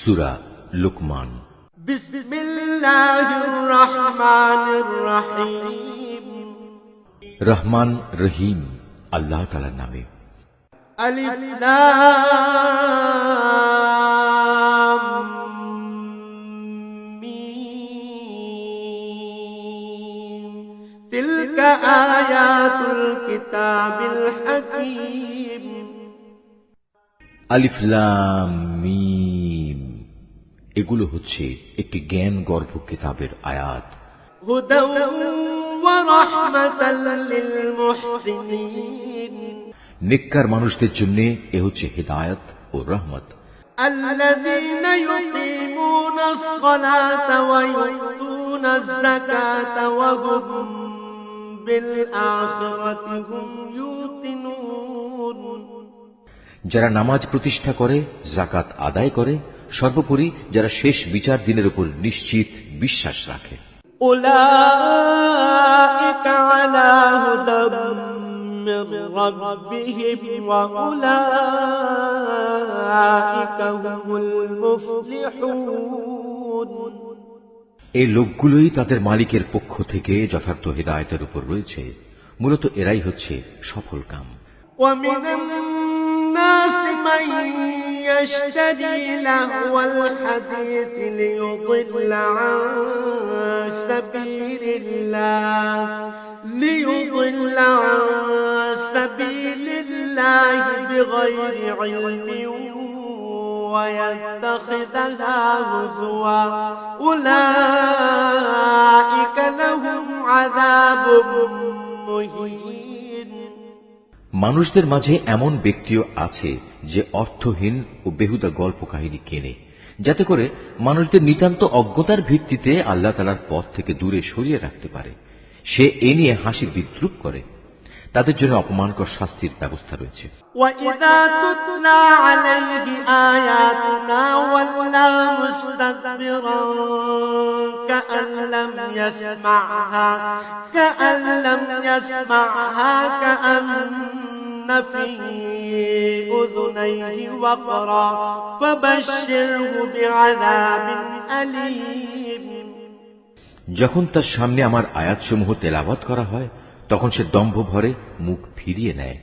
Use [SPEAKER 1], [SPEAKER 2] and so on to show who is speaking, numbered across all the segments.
[SPEAKER 1] সুরা লুকমান
[SPEAKER 2] بسم الله الرحمن الرحيم
[SPEAKER 1] রহমান রহিম আল্লাহ তালার নামে
[SPEAKER 2] ألف لام ميم تلك آيات الكتاب الحكيم
[SPEAKER 1] আলিফলাম মিম এগুলো হচ্ছে একটি জ্ঞান গর্ভ কিতাবের আয়াত
[SPEAKER 2] هدى ورحمة للمحسنين
[SPEAKER 1] নিক্কার মানুষদের জন্য এ হচ্ছে হেদায়ত ও রহমত
[SPEAKER 2] الذين يقيمون الصلاة ويؤتون الزكاة وهم بالآخرة هم يوقنون
[SPEAKER 1] যারা নামাজ প্রতিষ্ঠা করে জাকাত আদায় করে সর্বোপরি যারা শেষ বিচার দিনের উপর নিশ্চিত বিশ্বাস রাখে। এই লোকগুলোই তাদের মালিকের পক্ষ থেকে যথার্থ হৃদায়তের উপর রয়েছে। মূলত এরাই হচ্ছে সফল কাম।
[SPEAKER 2] من يشتري لهو الحديث ليضل عن سبيل الله ليضل عن سبيل الله بغير علم ويتخذها هزوا أولئك لهم عذاب مهين
[SPEAKER 1] মানুষদের মাঝে এমন ব্যক্তিও আছে যে অর্থহীন ও বেহুদা গল্প কাহিনী কেনে যাতে করে মানুষদের নিতান্ত অজ্ঞতার ভিত্তিতে আল্লাহ তালার পথ থেকে দূরে সরিয়ে রাখতে পারে সে এ নিয়ে হাসির বিদ্রুপ করে তাদের জন্য অপমানকর শাস্তির ব্যবস্থা রয়েছে
[SPEAKER 2] وإذا تتلى عليه آياتنا ولى مستكبرا كأن لم يسمعها كأن لم يسمعها كأن في أذنيه وقرا فبشره بعذاب أليم
[SPEAKER 1] যখন তার সামনে আমার আয়াতসমূহ তেলাওয়াত করা হয় তখন সে দম্ভ ভরে মুখ ফিরিয়ে নেয়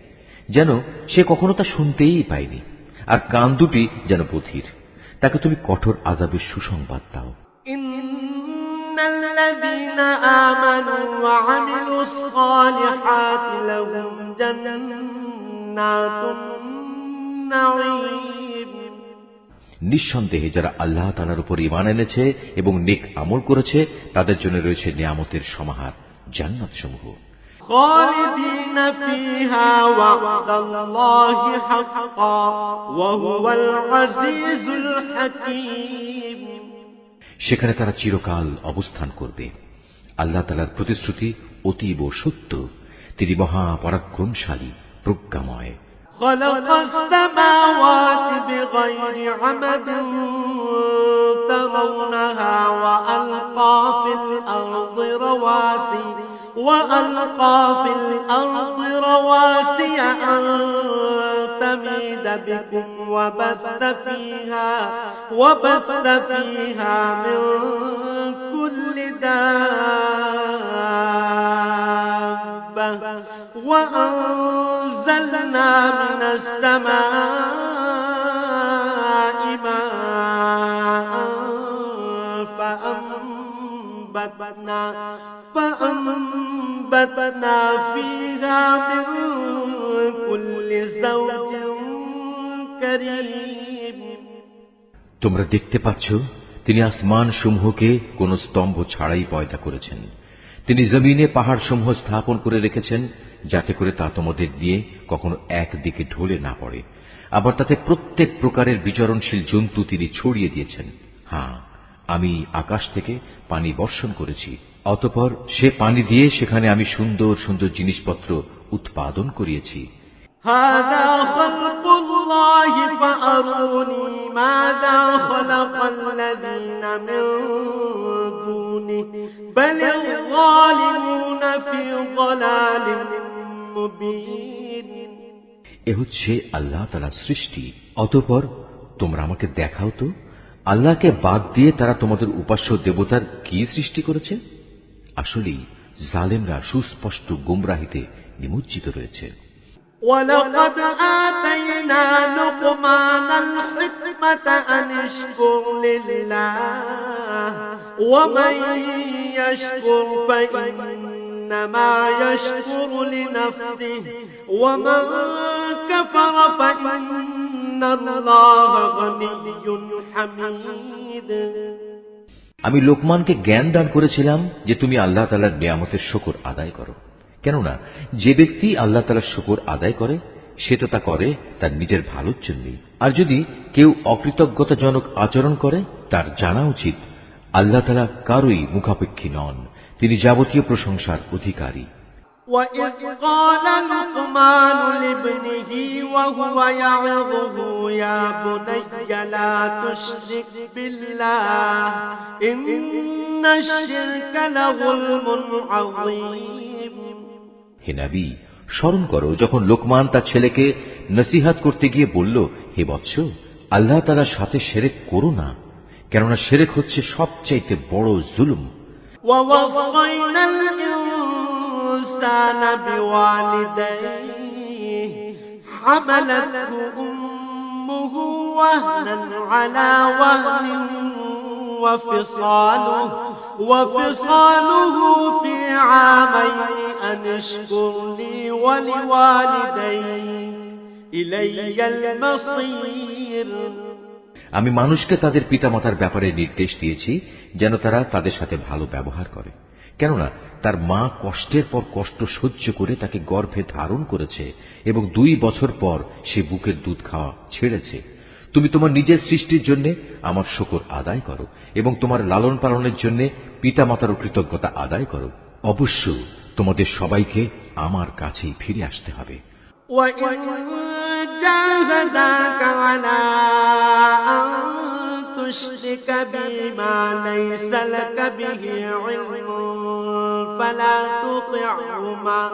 [SPEAKER 1] যেন সে কখনো তা শুনতেই পায়নি আর কান দুটি যেন বধির তাকে তুমি কঠোর আজাবের সুসংবাদ দাও
[SPEAKER 2] إن الذين آمنوا وعملوا الصالحات لهم جنات النعيم
[SPEAKER 1] নিঃসন্দেহে যারা আল্লাহ তালার উপর ইমান এনেছে এবং নেক আমল করেছে তাদের জন্য রয়েছে নিয়ামতের সমাহার জান্নাত সমূহ
[SPEAKER 2] خالدين فيها وعد الله حقا وهو العزيز الحكيم
[SPEAKER 1] সেখানে তারা চিরকাল অবস্থান করবে আল্লাহ তালার প্রতিশ্রুতি অতীব সত্য তিনি মহাপরাক্রমশালী প্রজ্ঞাময়
[SPEAKER 2] خلق السماوات بغير عمد ترونها وألقى في الأرض رواسي وألقى في الأرض رواسي أن تميد بكم وبث فيها وبث فيها من كل دابة وأنزلنا من السماء ماء فأنبتنا فأنبتنا فيها من كل زوج كريم
[SPEAKER 1] তোমরা দেখতে পাচ্ছ তিনি আসমান সমূহকে কোন স্তম্ভ ছাড়াই পয়দা করেছেন তিনি জমিনে পাহাড় সমূহ স্থাপন করে রেখেছেন যাতে করে তা তোমাদের দিয়ে কখনো একদিকে ঢলে না পড়ে আবার তাতে প্রত্যেক প্রকারের বিচরণশীল জন্তু তিনি ছড়িয়ে দিয়েছেন হ্যাঁ আমি আকাশ থেকে পানি বর্ষণ করেছি অতপর সে পানি দিয়ে সেখানে আমি সুন্দর সুন্দর জিনিসপত্র উৎপাদন করিয়েছি
[SPEAKER 2] هذا خلق الله فأروني ماذا خلق الذين من دونه بل الظالمون في ضلال مبين
[SPEAKER 1] এ হচ্ছে আল্লাহ তালা সৃষ্টি অতপর তোমরা আমাকে দেখাও তো আল্লাহকে বাদ দিয়ে তারা তোমাদের উপাস্য দেবতার কি সৃষ্টি করেছে আসলেই জালেমরা সুস্পষ্ট গুমরাহিতে নিমজ্জিত রয়েছে
[SPEAKER 2] ولقد آتينا لقمان الحكمة أن اشكر لله ومن يشكر فإنما يشكر لنفسه ومن كفر فإن الله غني حميد
[SPEAKER 1] আমি লোকমানকে জ্ঞান দান করেছিলাম যে তুমি আল্লাহ তালার নিয়ামতের শকর আদায় করো। কেননা, যে ব্যক্তি আল্লাহ তালার শকর আদায় করে, সে তো তা করে, তার নিজের ভালোর জন্যই। আর যদি কেউ অকৃতজ্ঞতাজনক আচরণ করে, তার জানা উচিত, আল্লাহ তালা কারোই মুখাপেক্ষী নন। তিনি যাবতীয় প্রশংসার অধিকারী।
[SPEAKER 2] وإذ قال لقمان لابنه وهو يعظه يا بني لا تشرك بالله إن الشرك لظلم عظيم
[SPEAKER 1] হে নাবি স্মরণ করো যখন লোকমান তার ছেলেকে নসিহাত করতে গিয়ে বলল হে বৎস আল্লাহ তালার সাথে সেরেক করো না কেননা সেরেক হচ্ছে সবচাইতে বড় জুলুম
[SPEAKER 2] ووصينا الإنسان بوالديه حملته أمه وهنا على وهن وفصاله وفصاله في عامين أن اشكر لي ولوالديك إلي المصير
[SPEAKER 1] আমি মানুষকে তাদের পিতামাতার ব্যাপারে নির্দেশ দিয়েছি যেন তারা তাদের সাথে ভালো ব্যবহার করে কেননা তার মা কষ্টের পর কষ্ট সহ্য করে তাকে গর্ভে ধারণ করেছে এবং দুই বছর পর সে বুকের দুধ খাওয়া ছেড়েছে তুমি তোমার নিজের সৃষ্টির জন্য আমার শকর আদায় করো এবং তোমার লালন পালনের জন্য পিতামাতারও কৃতজ্ঞতা আদায় করো অবশ্য তোমাদের সবাইকে আমার কাছেই ফিরে আসতে হবে
[SPEAKER 2] وإن جاهداك على أن تشرك بي ما ليس لك به علم فلا تطعهما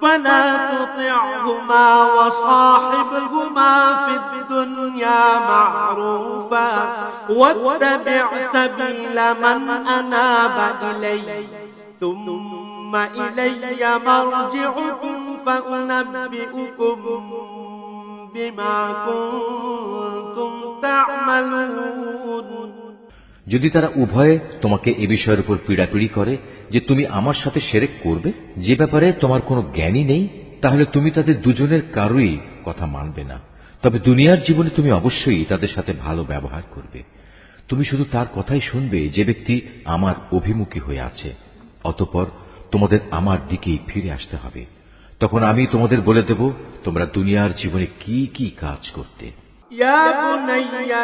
[SPEAKER 2] فلا تطعهما وصاحبهما في الدنيا معروفا. واتبع سبيل من أناب إلي ثم إلي مرجعكم فأنبئكم بما كنتم
[SPEAKER 1] যদি তারা উভয়ে তোমাকে এ বিষয়ের উপর পীড়াপিড়ি করে যে তুমি আমার সাথে সেরেক করবে, যে ব্যাপারে তোমার কোনো জ্ঞানই নেই, তাহলে তুমি তাদের দুজনের কারোই কথা মানবে না। তবে দুনিয়ার জীবনে তুমি অবশ্যই তাদের সাথে ভালো ব্যবহার করবে। তুমি শুধু তার কথাই শুনবে যে ব্যক্তি আমার অভিমুখী হয়ে আছে, অতপর তোমাদের আমার দিকেই ফিরে আসতে হবে। তখন আমি তোমাদের বলে দেব, তোমরা দুনিয়ার জীবনে কি কি কাজ করতে।
[SPEAKER 2] يا بني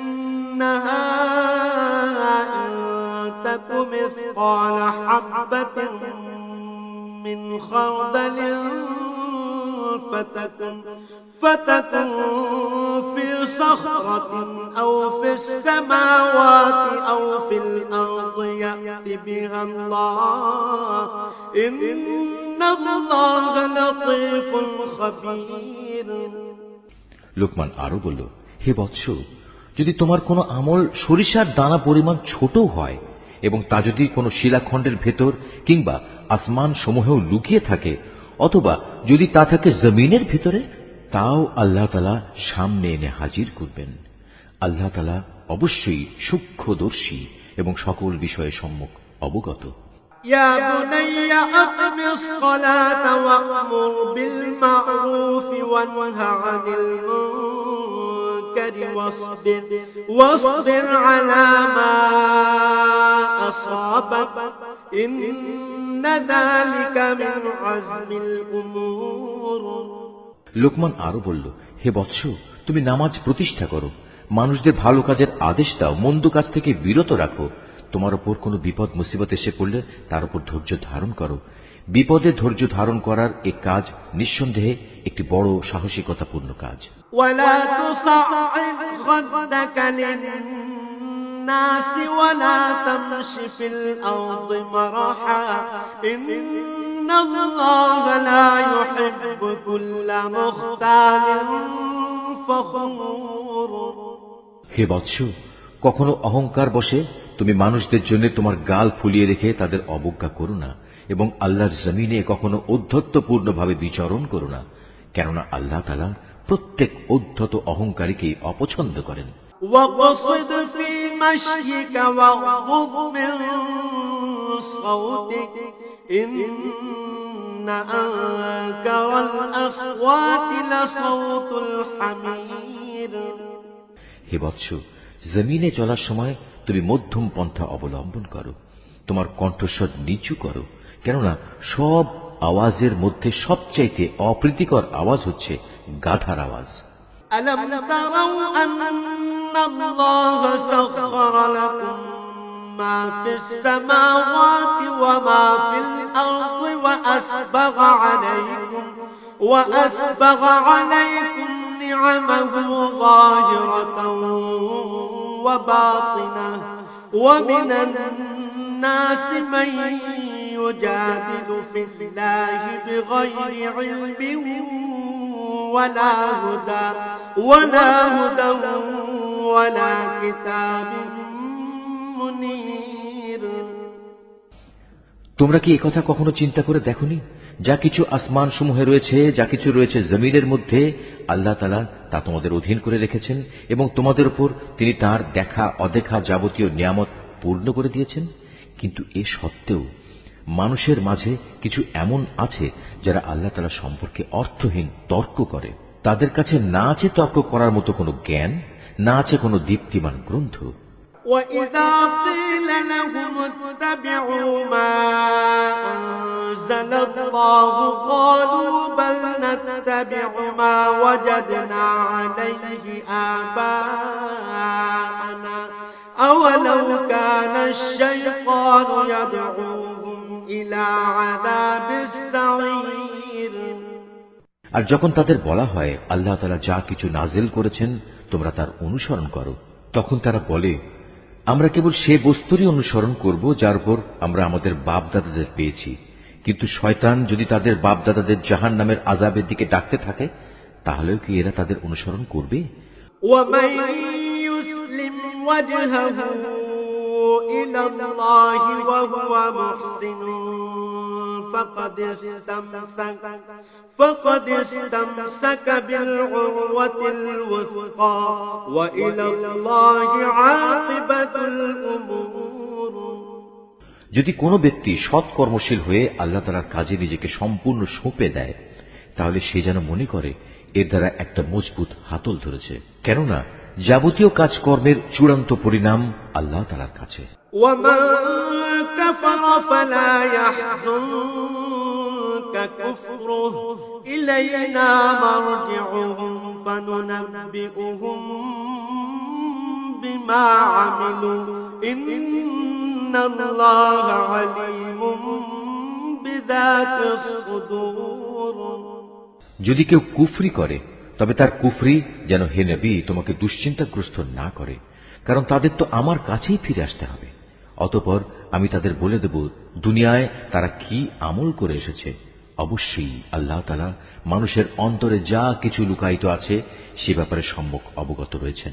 [SPEAKER 2] إنها إن تك مثقال حبة من خردل فتكن فتكن في صخرة أو في السماوات أو في الأرض يأت بها الله. إن الله لطيف خبير.
[SPEAKER 1] লোকমান আরও বলল, হে বৎস, যদি তোমার কোনো আমল সরিষার দানা পরিমাণ ছোট হয় এবং তা যদি কোনো শিলাখণ্ডের ভেতর কিংবা আসমান সমূহেও লুকিয়ে থাকে, অথবা যদি তা থাকে জমিনের ভিতরে, তাও আল্লাহ তালা সামনে এনে হাজির করবেন। আল্লাহ তালা অবশ্যই সূক্ষ্মদর্শী এবং সকল বিষয়ে সম্মুখ অবগত।
[SPEAKER 2] يا بني أقم الصلاة وأمر بالمعروف وانه عن المنكر واصبر واصبر على ما أصابك إن ذلك من عزم الأمور
[SPEAKER 1] লোকমান আরো বলল হে বৎস তুমি নামাজ প্রতিষ্ঠা করো মানুষদের ভালো কাজের আদেশ দাও মন্দ কাজ থেকে বিরত রাখো তোমার ওপর কোনো বিপদ মুসিবত এসে পড়লে তার উপর ধৈর্য ধারণ করো বিপদে ধৈর্য ধারণ করার এ কাজ নিঃসন্দেহে একটি বড় সাহসিকতাপূর্ণ কাজ
[SPEAKER 2] ولا تصعد خدك للناس ولا تمش في الأرض مرحا إن الله لا يحب كل مختال فخور
[SPEAKER 1] হে বৎস কখনো অহংকার বসে তুমি মানুষদের জন্য তোমার গাল ফুলিয়ে রেখে তাদের অবজ্ঞা করো না এবং আল্লাহর জমিনে কখনো ঔদ্ধত্যপূর্ণভাবে বিচরণ করো না কেননা আল্লাহ তালা প্রত্যেক ঔদ্ধত অহংকারীকেই অপছন্দ করেন
[SPEAKER 2] واقصد في مشيك واغضب من صوتك إن أنكر الأصوات لصوت الحمير
[SPEAKER 1] হে বৎস জমিনে চলার সময় তুমি মধ্যম পন্থা অবলম্বন করো তোমার কণ্ঠস্বর নিচু করো কেননা সব আওয়াজের মধ্যে সবচাইতে অপ্রীতিকর আওয়াজ হচ্ছে গাধার আওয়াজ
[SPEAKER 2] ألم تروا أن الله سخر لكم ما في السماوات وما في الأرض وأسبغ عليكم وأسبغ عليكم نعمه ظاهرة وباطنة ومن الناس من يجادل في الله بغير علم ولا هدى ولا هدى ولا كتاب منير.
[SPEAKER 1] তোমরা কি একথা কখনো চিন্তা করে দেখনি? যা কিছু আসমান সমূহে রয়েছে, যা কিছু রয়েছে জমিনের মধ্যে, আল্লাহ তালা তা তোমাদের অধীন করে রেখেছেন এবং তোমাদের উপর তিনি তার দেখা, অদেখা যাবতীয় নিয়ামত পূর্ণ করে দিয়েছেন। কিন্তু এ সত্ত্বেও মানুষের মাঝে কিছু এমন আছে যারা আল্লাহ তালা সম্পর্কে অর্থহীন তর্ক করে। তাদের কাছে না আছে তর্ক করার মতো কোনো জ্ঞান, না আছে কোনো দীপ্তিমান গ্রন্থ।
[SPEAKER 2] وإذا قيل لهم اتبعوا ما أنزل الله قالوا بل نتبع ما وجدنا عليه آباءنا أولو كان الشيطان يدعوهم إلى عذاب السعير
[SPEAKER 1] আর যখন তাদের বলা হয় আল্লাহ তালা যা কিছু নাজিল করেছেন তোমরা তার অনুসরণ করো তখন তারা বলে আমরা কেবল সে বস্তুরই অনুসরণ করব যার উপর আমরা আমাদের বাপ দাদাদের পেয়েছি কিন্তু শয়তান যদি তাদের বাপ দাদাদের জাহান নামের আজাবের দিকে ডাকতে থাকে তাহলেও কি এরা তাদের অনুসরণ করবে
[SPEAKER 2] ومن يسلم وجهه إلى الله وهو محسن فقد استمسك فقد استمسك بالعروة الوثقى وإلى الله عاقبة الأمور
[SPEAKER 1] যদি কোনো ব্যক্তি সৎ কর্মশীল হয়ে আল্লাহ তালার কাজে নিজেকে সম্পূর্ণ সঁপে দেয় তাহলে সে যেন মনে করে এর দ্বারা একটা মজবুত হাতল ধরেছে কেননা যাবতীয় কাজকর্মের চূড়ান্ত পরিণাম আল্লাহ তালার কাছে
[SPEAKER 2] ومن كفر فلا يحزنك كفره إلينا مرجعهم فننبئهم بما عملوا إن الله عليم بذات الصدور
[SPEAKER 1] যদি কেউ কুফরি করে তবে তার কুফরি যেন হে নবী তোমাকে দুশ্চিন্তাগ্রস্ত না করে কারণ তাদের তো আমার কাছেই ফিরে আসতে হবে অতপর আমি তাদের বলে দেব দুনিয়ায় তারা কি আমল করে এসেছে? অবশ্যই আল্লাহ তালা মানুষের অন্তরে যা কিছু লুকায়িত আছে সে ব্যাপারে সম্মুখ অবগত রয়েছেন।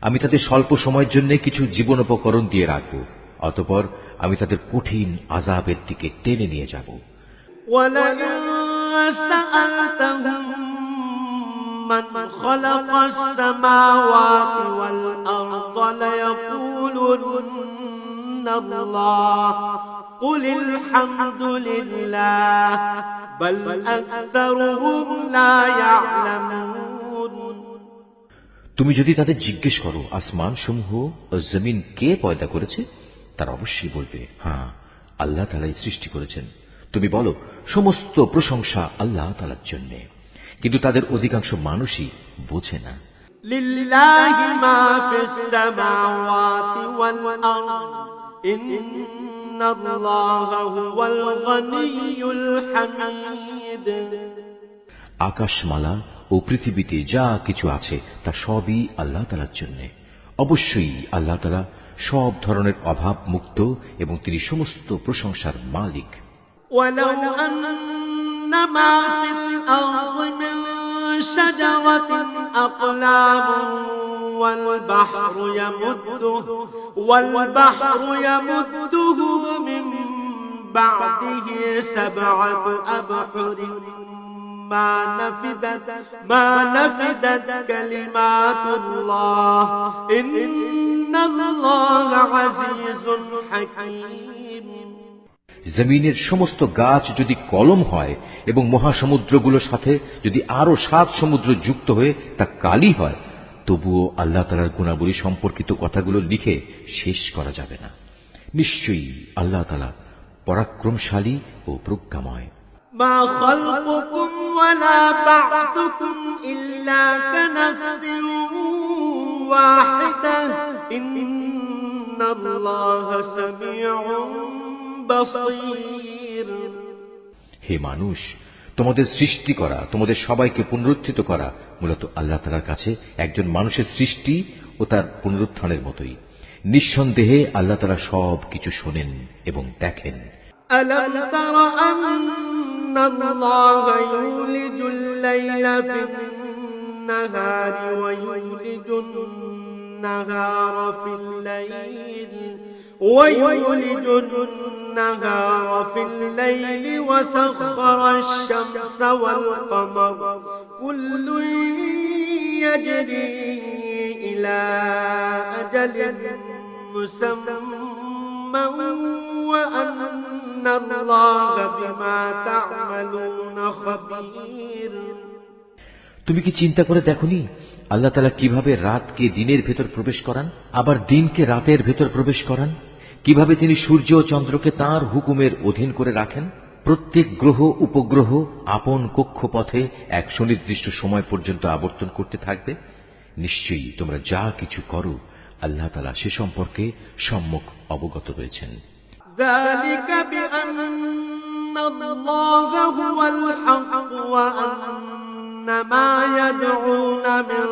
[SPEAKER 1] আমি তাদের স্বল্প সময়ের জন্য কিছু জীবন উপকরণ দিয়ে রাখব অতপর আমি তাদের কঠিন আজাবের দিকে টেনে নিয়ে যাব।
[SPEAKER 2] ولئن سألتهم من خلق السماوات والأرض ليقولن الله قل الحمد لله بل أكثرهم لا يعلمون
[SPEAKER 1] তুমি যদি তাদের জিজ্ঞেস করো আসমান সমূহ ও জমিন কে পয়দা করেছে তার অবশ্যই বলবে হ্যাঁ আল্লাহ তালাই সৃষ্টি করেছেন তুমি বলো সমস্ত প্রশংসা আল্লাহ তালার জন্য কিন্তু তাদের অধিকাংশ মানুষই বোঝে না
[SPEAKER 2] لله ما في السماوات والأرض إن الله هو الغني الحميد
[SPEAKER 1] আকাশমালা ও পৃথিবীতে যা কিছু আছে তা সবই আল্লাহ তালার জন্য অবশ্যই আল্লাহ তালা সব ধরনের অভাব মুক্ত এবং তিনি সমস্ত প্রশংসার মালিক
[SPEAKER 2] ولو أن ما في الأرض من شجرة أقلام والبحر يمده والبحر يمده من بعده سبعة أبحر. ما نفدت ما نفدت كلمات الله. إن الله عزيز حكيم.
[SPEAKER 1] জমিনের সমস্ত গাছ যদি কলম হয় এবং মহাসমুদ্রগুলোর সাথে যদি আরো সাত সমুদ্র যুক্ত হয়ে তা কালি হয় তবুও আল্লাহ তালার গুণাবলী সম্পর্কিত কথাগুলো লিখে শেষ করা যাবে না নিশ্চয়ই আল্লাহ তালা পরাক্রমশালী ও প্রজ্ঞাময়
[SPEAKER 2] ما خلقكم ولا بعثكم إلا كنفس واحدة إن الله سميع بصير
[SPEAKER 1] হে মানুষ তোমাদের সৃষ্টি করা তোমাদের সবাইকে পুনরুত্থিত করা মূলত আল্লাহ তালার কাছে একজন মানুষের সৃষ্টি ও তার পুনরুত্থানের মতোই নিঃসন্দেহে আল্লাহ তালা সব কিছু শোনেন এবং দেখেন
[SPEAKER 2] ألم تر أن الله يولج الليل في النهار ويولج النهار في الليل ويولج النهار في الليل وسخر الشمس والقمر كل يجري إلى أجل مسمى وأن الله بما تعملون خبير
[SPEAKER 1] তুমি কি চিন্তা করে দেখনি আল্লাহ তালা কিভাবে রাতকে দিনের ভেতর প্রবেশ করান আবার দিনকে রাতের ভেতর প্রবেশ করান কিভাবে তিনি সূর্য ও চন্দ্রকে তাঁর হুকুমের অধীন করে রাখেন প্রত্যেক গ্রহ উপগ্রহ আপন কক্ষপথে এক সুনির্দিষ্ট সময় পর্যন্ত আবর্তন করতে থাকবে নিশ্চয়ই তোমরা যা কিছু করো আল্লাহ তালা সে সম্পর্কে সম্মুখ অবগত রয়েছেন
[SPEAKER 2] ذلك بأن الله هو الحق وأن ما يدعون من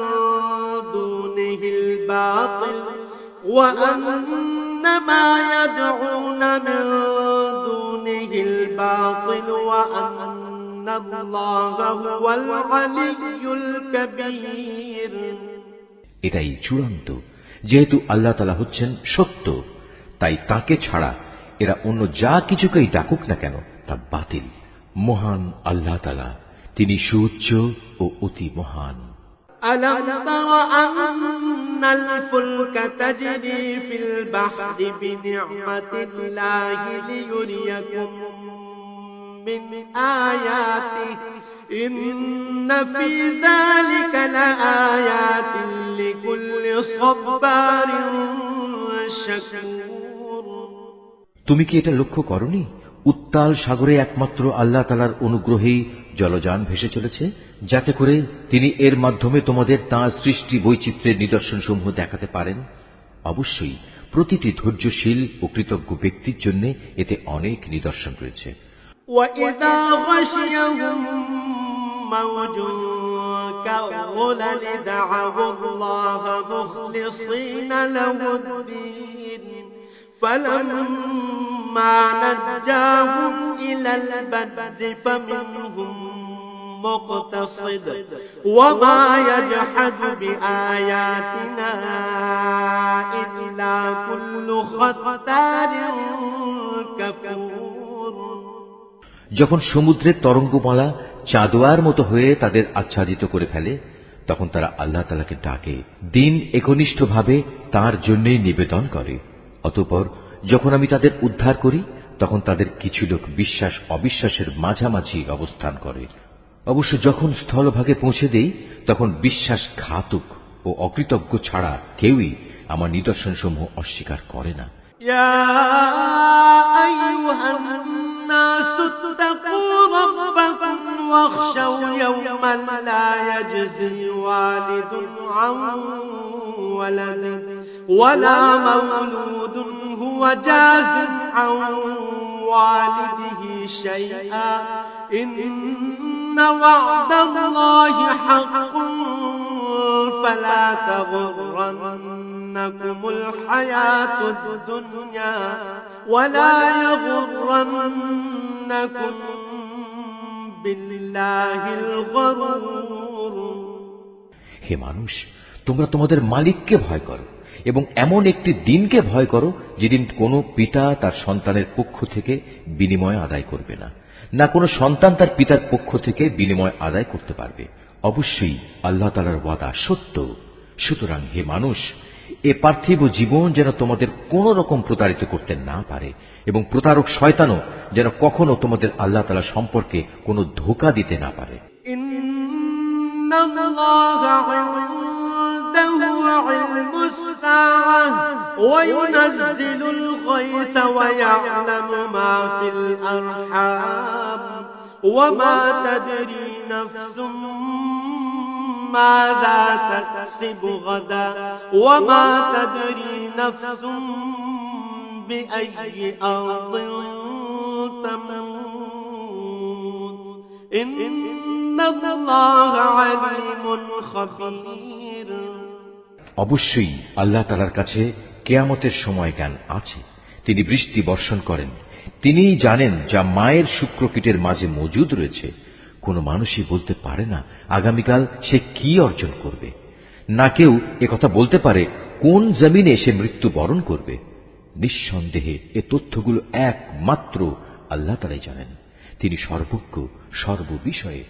[SPEAKER 2] دونه الباطل وأن ما يدعون من دونه الباطل وأن الله هو العلي الكبير
[SPEAKER 1] এটাই চূড়ান্ত যেহেতু আল্লাহ তালা হচ্ছেন সত্য তাই তাকে ছাড়া এরা অন্য যা কিছুকেই ডাকুক না কেন তা বাতিল মহান আল্লাহ তালা তিনি সুউচ্চ ও অতি মহান
[SPEAKER 2] ألم تر أن الفلك تجري في البحر بنعمة الله ليريكم من آياته إن في ذلك لآيات لكل صبار شكور
[SPEAKER 1] তুমি কি এটা লক্ষ্য করনি উত্তাল সাগরে একমাত্র আল্লাহ তালার অনুগ্রহেই জলযান ভেসে চলেছে যাতে করে তিনি এর মাধ্যমে তোমাদের তাঁর সৃষ্টি বৈচিত্র্যের নিদর্শনসমূহ দেখাতে পারেন অবশ্যই প্রতিটি ধৈর্যশীল ও কৃতজ্ঞ ব্যক্তির জন্য এতে অনেক নিদর্শন রয়েছে
[SPEAKER 2] وإذا غشيهم موج كالظلل دعوا الله مخلصين له الدين فلما نجاهم إلى البر فمنهم مقتصد وما يجحد بآياتنا إلا كل ختار كفور
[SPEAKER 1] যখন সমুদ্রের তরঙ্গমালা চাঁদোয়ার মতো হয়ে তাদের আচ্ছাদিত করে ফেলে তখন তারা আল্লাহ তালাকে ডাকে দিন একনিষ্ঠভাবে তার জন্যই নিবেদন করে অতঃপর যখন আমি তাদের উদ্ধার করি তখন তাদের কিছু লোক বিশ্বাস অবিশ্বাসের মাঝামাঝি অবস্থান করে অবশ্য যখন স্থলভাগে পৌঁছে দেই তখন বিশ্বাস ঘাতক ও অকৃতজ্ঞ ছাড়া কেউই আমার নিদর্শনসমূহ অস্বীকার করে না
[SPEAKER 2] يا أيها الناس اتقوا ربكم واخشوا يوما لا يجزي والد عن ولده ولا مولود هو جاز عن والده شيئا إن وعد الله حق فلا تغرن تغرنكم الحياة الدنيا ولا يغرنكم بالله الغرور
[SPEAKER 1] হে মানুষ তোমরা তোমাদের মালিককে ভয় করো এবং এমন একটি দিনকে ভয় করো যেদিন কোনো পিতা তার সন্তানের পক্ষ থেকে বিনিময় আদায় করবে না না কোনো সন্তান তার পিতার পক্ষ থেকে বিনিময় আদায় করতে পারবে। অবশ্যই আল্লাহ তালার ওয়াদা সত্য। সুতরাং হে মানুষ, এ পার্থিব জীবন যেন তোমাদের কোন রকম প্রতারিত করতে না পারে এবং প্রতারক শয়তানও যেন কখনো তোমাদের আল্লাহ তালা সম্পর্কে কোনো ধোকা দিতে না পারে।
[SPEAKER 2] عنده علم الساعة وينزل الغيث ويعلم ما في الأرحام. وما تدري نفس ماذا تكسب غدا وما تدري نفس بأي أرض تموت. إن الله عليم خبير.
[SPEAKER 1] অবশ্যই আল্লাহ তালার কাছে কেয়ামতের সময় জ্ঞান আছে। তিনি বৃষ্টি বর্ষণ করেন। তিনিই জানেন যা মায়ের শুক্রকীটের মাঝে মজুদ রয়েছে। কোনো মানুষই বলতে পারে না আগামীকাল সে কি অর্জন করবে। না কেউ কথা বলতে পারে কোন জমিনে সে মৃত্যু বরণ করবে। নিঃসন্দেহে এ তথ্যগুলো একমাত্র আল্লাহ তালাই জানেন। তিনি সর্বজ্ঞ, সর্ববিষয়ে